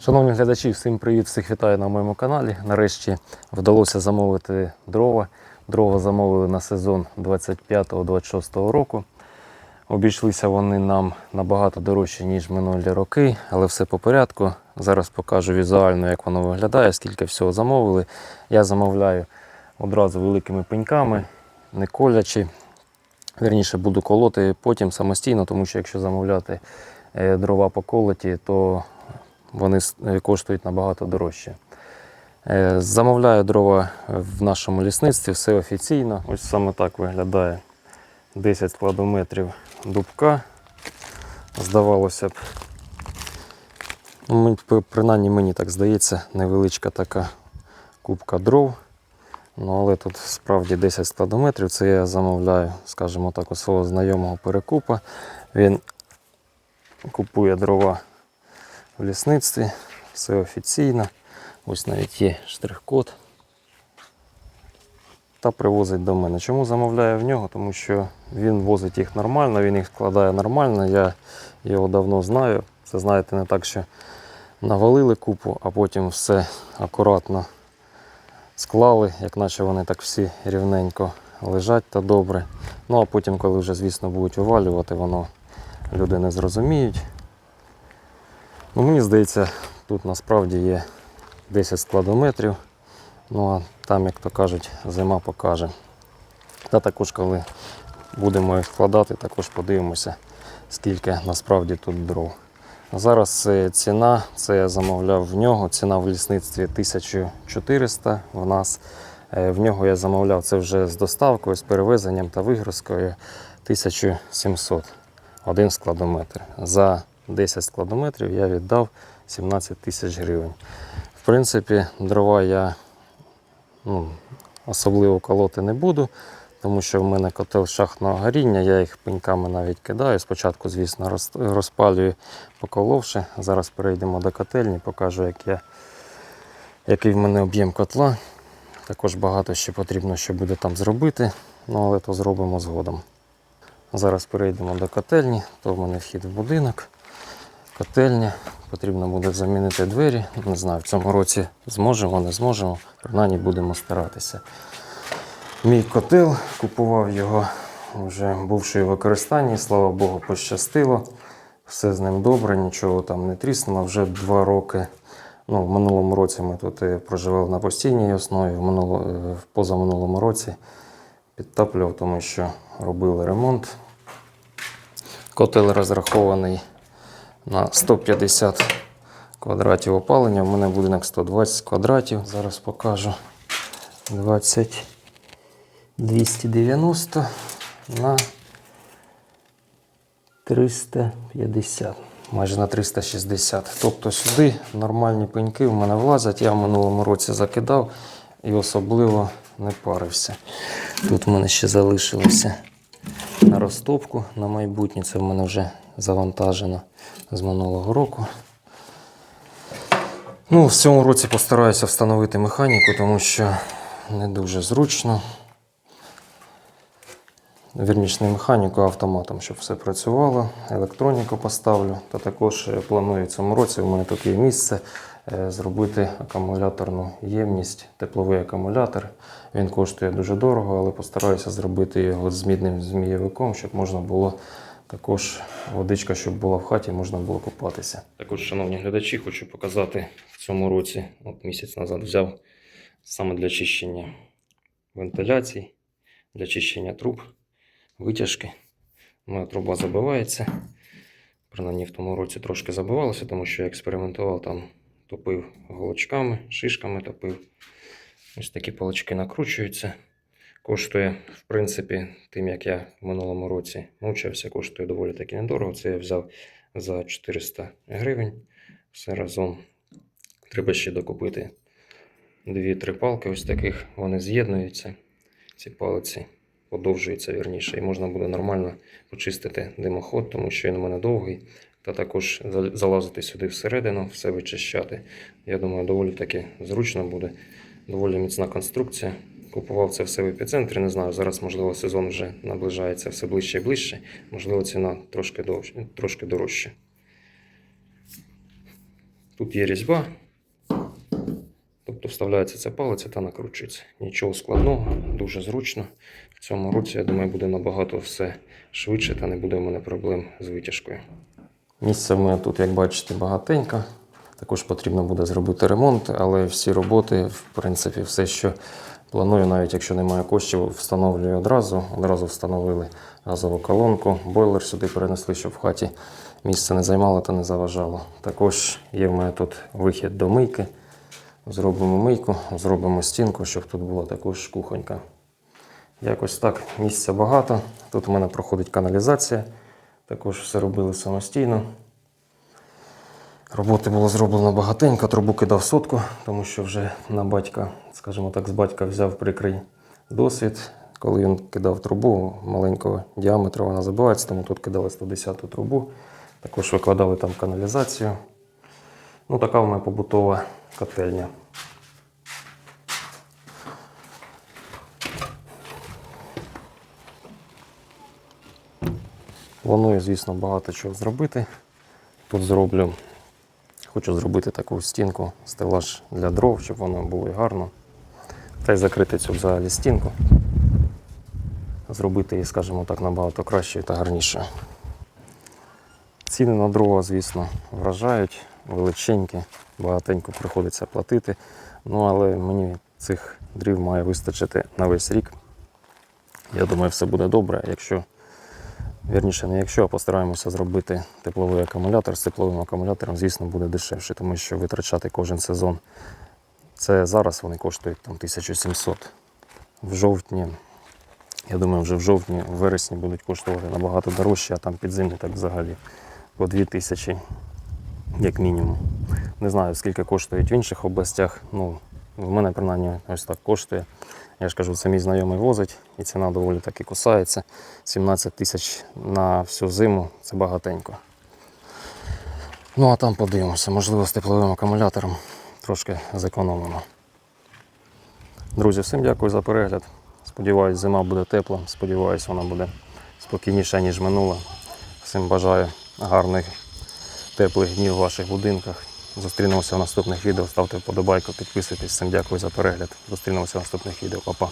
Шановні глядачі, всім привіт, всіх вітаю на моєму каналі. Нарешті вдалося замовити дрова. Дрова замовили на сезон 25-26 року. Обійшлися вони нам набагато дорожче, ніж минулі роки, але все по порядку. Зараз покажу візуально, як воно виглядає, скільки всього замовили. Я замовляю одразу великими пеньками, не колячи. Вірніше буду колоти потім самостійно, тому що якщо замовляти е, дрова по колоті, то вони е, коштують набагато дорожче. Е, Замовляю дрова в нашому лісництві, все офіційно. Ось саме так виглядає 10 складометрів дубка. Здавалося б, принаймні мені так здається, невеличка така кубка дров. Ну, але тут справді 10 складометрів. Це я замовляю, скажімо так, у свого знайомого перекупа. Він купує дрова в лісництві, все офіційно. Ось навіть є штрих-код. Та привозить до мене. Чому замовляю в нього? Тому що він возить їх нормально, він їх складає нормально. Я його давно знаю. Це знаєте, не так, що навалили купу, а потім все акуратно склали, як наче вони так всі рівненько лежать та добре. Ну а потім, коли вже, звісно, будуть вивалювати, воно люди не зрозуміють. Ну, мені здається, тут насправді є 10 складометрів. Ну а там, як то кажуть, зима покаже. Та також, коли будемо їх складати, також подивимося, скільки насправді тут дров. Зараз е, ціна, це я замовляв в нього. Ціна в лісництві 1400 в нас. Е, В нього я замовляв це вже з доставкою, з перевезенням та вигрузкою 1700 один складометр. За 10 складометрів я віддав 17 тисяч гривень. В принципі, дрова я ну, особливо колоти не буду, тому що в мене котел шахтного горіння, я їх пеньками навіть кидаю. Спочатку, звісно, розпалюю, поколовши. Зараз перейдемо до котельні, покажу, як я, який в мене об'єм котла. Також багато ще потрібно, що буде там зробити, ну, але то зробимо згодом. Зараз перейдемо до котельні, то в мене вхід в будинок. Котельня. Потрібно буде замінити двері. Не знаю, в цьому році зможемо, не зможемо. Принаймні будемо старатися. Мій котел купував його вже бувши в використанні, слава Богу, пощастило. Все з ним добре, нічого там не тріснуло. Вже два роки. Ну, в минулому році ми тут е, проживали на постійній основі, в, минуло, е, в позаминулому році підтоплював, тому що робили ремонт. Котел розрахований на 150 квадратів опалення. У мене будинок 120 квадратів. Зараз покажу 20 290 на 350. Майже на 360. Тобто сюди нормальні пеньки в мене влазять. Я в минулому році закидав і особливо не парився. Тут в мене ще залишилося на розтопку на майбутнє. Це в мене вже завантажено з минулого року. Ну, в цьому році постараюся встановити механіку, тому що не дуже зручно. Вірніше не механіку, а автоматом, щоб все працювало. Електроніку поставлю. Та також планую в цьому році, у мене є місце, зробити акумуляторну ємність, тепловий акумулятор. Він коштує дуже дорого, але постараюся зробити його з мідним змієвиком, щоб можна було також водичка, щоб була в хаті, можна було купатися. Також, шановні глядачі, хочу показати в цьому році, от місяць назад взяв саме для чищення вентиляцій, для чищення труб, витяжки. Моя труба забивається. Принаймні в тому році трошки забивалося, тому що я експериментував там, топив голочками, шишками топив. Ось такі палички накручуються. Коштує, в принципі, тим, як я в минулому році мучився, коштує доволі таки недорого. Це я взяв за 400 гривень. Все разом. Треба ще докупити дві-три палки, ось таких. Вони з'єднуються. Ці палиці подовжуються вірніше, і можна буде нормально почистити димоход, тому що він у мене довгий. Та також залазити сюди всередину, все вичищати. Я думаю, доволі таки зручно буде. Доволі міцна конструкція. Купував це все в епіцентрі. Не знаю, зараз, можливо, сезон вже наближається все ближче і ближче. Можливо, ціна трошки, довше, трошки дорожча. Тут є різьба. Тобто вставляється ця палиця та накручується. Нічого складного, дуже зручно. В цьому році, я думаю, буде набагато все швидше та не буде в мене проблем з витяжкою. Місця в мене тут, як бачите, багатенько. Також потрібно буде зробити ремонт, але всі роботи, в принципі, все, що планую, навіть якщо немає коштів, встановлюю одразу. Одразу встановили газову колонку, бойлер сюди перенесли, щоб в хаті місце не займало та не заважало. Також є в мене тут вихід до мийки. Зробимо мийку, зробимо стінку, щоб тут була також кухонька. Якось так, місця багато. Тут у мене проходить каналізація. Також все робили самостійно. Роботи було зроблено багатенько, трубу кидав сотку, тому що вже на батька, скажімо так, з батька взяв прикрий досвід. Коли він кидав трубу маленького діаметру, вона забивається, тому тут кидали 110-ту трубу. Також викладали там каналізацію. Ну, така в мене побутова котельня. Планую, звісно, багато чого зробити. Тут зроблю, хочу зробити таку стінку, стелаж для дров, щоб воно було гарно. Та й закрити цю взагалі стінку. Зробити її, скажімо так, набагато кращою та гарнішою. Ціни на дрова, звісно, вражають, величенькі, багатенько приходиться платити. Ну, але мені цих дрів має вистачити на весь рік. Я думаю, все буде добре, якщо Вірніше, не якщо, а постараємося зробити тепловий акумулятор. З тепловим акумулятором, звісно, буде дешевше, тому що витрачати кожен сезон. Це зараз вони коштують там 1700. В жовтні, я думаю, вже в жовтні, в вересні будуть коштувати набагато дорожче, а там підземні так взагалі по 2000, як мінімум. Не знаю, скільки коштують в інших областях. Ну, в мене принаймні ось так коштує. Я ж кажу, це мій знайомий возить, і ціна доволі таки кусається. 17 тисяч на всю зиму це багатенько. Ну а там подивимося, можливо, з тепловим акумулятором трошки зекономимо. Друзі, всім дякую за перегляд. Сподіваюсь, зима буде тепла. Сподіваюсь, вона буде спокійніша, ніж минула. Всім бажаю гарних теплих днів в ваших будинках. Зустрінемося в наступних відео. Ставте вподобайку, підписуйтесь. Всім дякую за перегляд. Зустрінемося в наступних відео. Па-па.